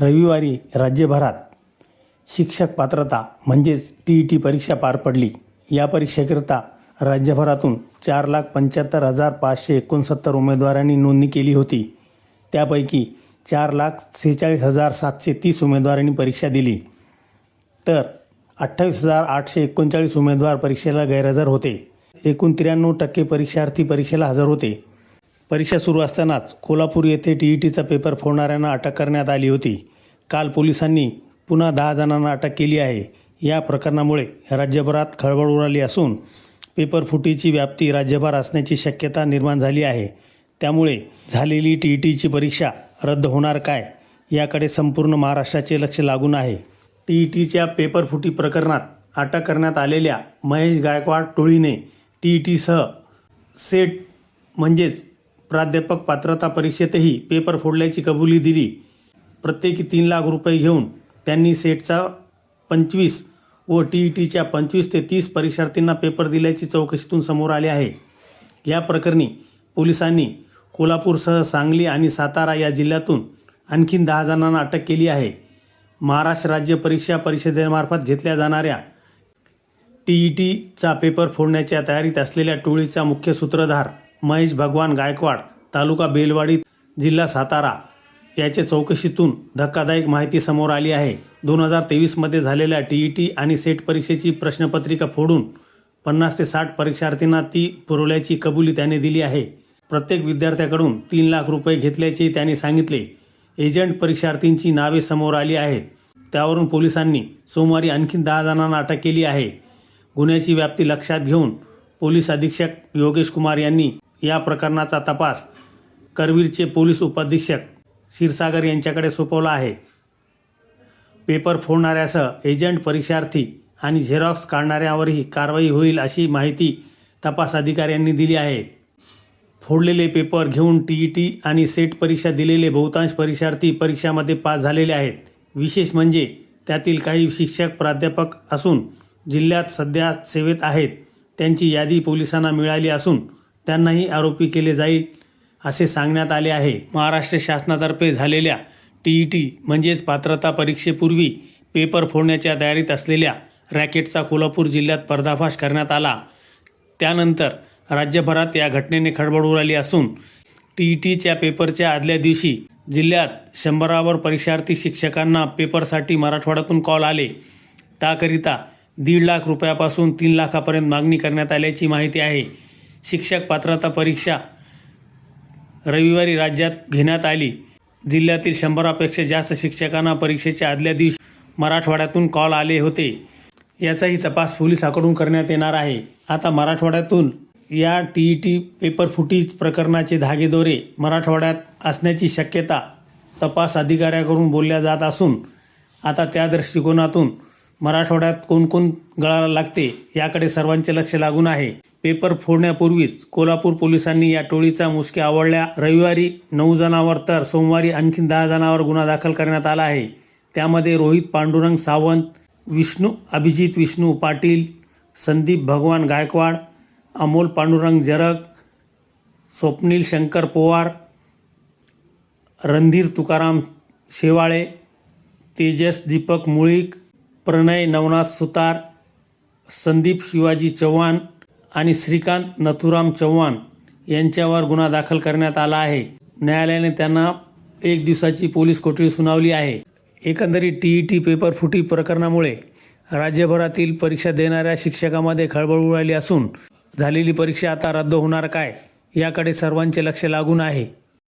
रविवारी राज्यभरात शिक्षक पात्रता म्हणजेच टी ई टी परीक्षा पार पडली. या परीक्षेकरिता राज्यभरातून चार लाख पंच्याहत्तर हजार पाचशे एकोणसत्तर उमेदवारांनी नोंदणी केली होती. त्यापैकी चार लाख सेहेचाळीस हजार सातशे तीस उमेदवारांनी परीक्षा दिली. तर अठ्ठावीस हजार आठशे एकोणचाळीस उमेदवार परीक्षेला गैरहजर होते. एकूण त्र्याण्णव टक्के परीक्षार्थी परीक्षेला हजर होते. परीक्षा सुरू असतानाच कोल्हापूर येथे टी ई टीचा पेपर फोडणाऱ्यांना अटक करण्यात आली होती. काल पोलिसांनी पुन्हा दहा जणांना अटक केली आहे. या प्रकरणामुळे राज्यभरात खळबळ उडाली असून पेपर फुटीची व्याप्ती राज्यभर असण्याची शक्यता निर्माण झाली आहे. त्यामुळे झालेली टी ई टीची परीक्षा रद्द होणार काय याकडे संपूर्ण महाराष्ट्राचे लक्ष लागून आहे. टी ई टीच्या पेपर फुटी प्रकरणात अटक करण्यात आलेल्या महेश गायकवाड टोळीने टी ई टीसह सेट म्हणजेच प्राध्यापक पात्रता परीक्षेतही पेपर फोडल्याची कबुली दिली. प्रत्येकी तीन लाख रुपये घेऊन त्यांनी सेटचा पंचवीस व टी ई टीच्या पंचवीस ते तीस परीक्षार्थींना पेपर दिल्याची चौकशीतून समोर आले आहे. या प्रकरणी पोलिसांनी कोल्हापूरसह सांगली आणि सातारा या जिल्ह्यातून आणखीन दहा जणांना अटक केली आहे. महाराष्ट्र राज्य परीक्षा परिषदेमार्फत घेतल्या जाणाऱ्या टी ई टीचा पेपर फोडण्याच्या तयारीत असलेल्या टोळीचा मुख्य सूत्रधार महेश भगवान गायकवाड तालुका बेलवाडी जिल्हा सातारा याच्या चौकशीतून धक्कादायक माहिती समोर आली आहे. दोन हजार तेवीसमध्ये झालेल्या टी ई टी आणि सेट परीक्षेची प्रश्नपत्रिका फोडून पन्नास ते साठ परीक्षार्थींना ती पुरवल्याची कबुली त्याने दिली आहे. प्रत्येक विद्यार्थ्याकडून तीन लाख रुपये घेतल्याचे त्याने सांगितले. एजंट परीक्षार्थींची नावे समोर आली आहेत. त्यावरून पोलिसांनी सोमवारी आणखी दहा जणांना अटक केली आहे. गुन्ह्याची व्याप्ती लक्षात घेऊन पोलीस अधीक्षक योगेश कुमार यांनी या प्रकरणाचा तपास करवीरचे पोलीस उपाधीक्षक क्षीरसागर यांच्याकडे सोपवला आहे. पेपर फोडणाऱ्यासह एजंट परीक्षार्थी आणि झेरॉक्स काढणाऱ्यावरही कारवाई होईल अशी माहिती तपास अधिकाऱ्यांनी दिली आहे. फोडलेले पेपर घेऊन टी ई टी आणि सेट परीक्षा दिलेले बहुतांश परीक्षार्थी परीक्षामध्ये पास झालेले आहेत. विशेष म्हणजे त्यातील काही शिक्षक प्राध्यापक असून जिल्ह्यात सध्या सेवेत आहेत. त्यांची यादी पोलिसांना मिळाली असून त्यांनाही आरोपी केले जाईल असे सांगण्यात आले आहे. महाराष्ट्र शासनातर्फे झालेल्या टी ई टी म्हणजेच पात्रता परीक्षेपूर्वी पेपर फोडण्याच्या तयारीत असलेल्या रॅकेटचा कोल्हापूर जिल्ह्यात पर्दाफाश करण्यात आला. त्यानंतर राज्यभरात या घटनेने खळबळ उडाली असून टी ई टीच्या पेपरच्या आदल्या दिवशी जिल्ह्यात शंभरावर परीक्षार्थी शिक्षकांना पेपरसाठी मराठवाड्यातून कॉल आले. त्याकरिता दीड लाख रुपयापासून तीन लाखापर्यंत मागणी करण्यात आल्याची माहिती आहे. शिक्षक पात्रता परीक्षा रविवारी राज्यात घेण्यात आली. जिल्ह्यातील शंभरापेक्षा जास्त शिक्षकांना परीक्षेच्या आदल्या दिवशी मराठवाड्यातून कॉल आले होते. याचाही तपास पोलिसाकडून करण्यात येणार आहे. आता मराठवाड्यातून या टी ई टी पेपर फुटीज प्रकरणाचे धागेदोरे मराठवाड्यात असण्याची शक्यता तपास अधिकाऱ्याकडून बोलल्या जात असून आता त्या दृष्टिकोनातून मराठवाड्यात कोणकोण गळाला लागते याकडे सर्वांचे लक्ष लागून आहे. पेपर फोडण्यापूर्वीच कोल्हापूर पोलिसांनी या टोळीचा मुसक्या आवडल्या. रविवारी नऊ जणांवर तर सोमवारी आणखी दहा जणांवर गुन्हा दाखल करण्यात आला आहे. त्यामध्ये रोहित पांडुरंग सावंत विष्णू अभिजित विष्णू पाटील संदीप भगवान गायकवाड अमोल पांडुरंग जरग स्वप्नील शंकर पोवार रणधीर तुकाराम शेवाळे तेजस दीपक मुळीक प्रणय नवनाथ सुतार संदीप शिवाजी चव्हाण आणि श्रीकांत नथुराम चव्हाण यांच्यावर गुन्हा दाखल करण्यात आला आहे. न्यायालयाने त्यांना एक दिवसाची पोलीस कोठडी सुनावली आहे. एकंदरीत टी ई टी पेपर फुटी प्रकरणामुळे राज्यभरातील परीक्षा देणाऱ्या शिक्षकामध्ये खळबळ उडाली असून झालेली परीक्षा आता रद्द होणार काय याकडे सर्वांचे लक्ष लागून आहे.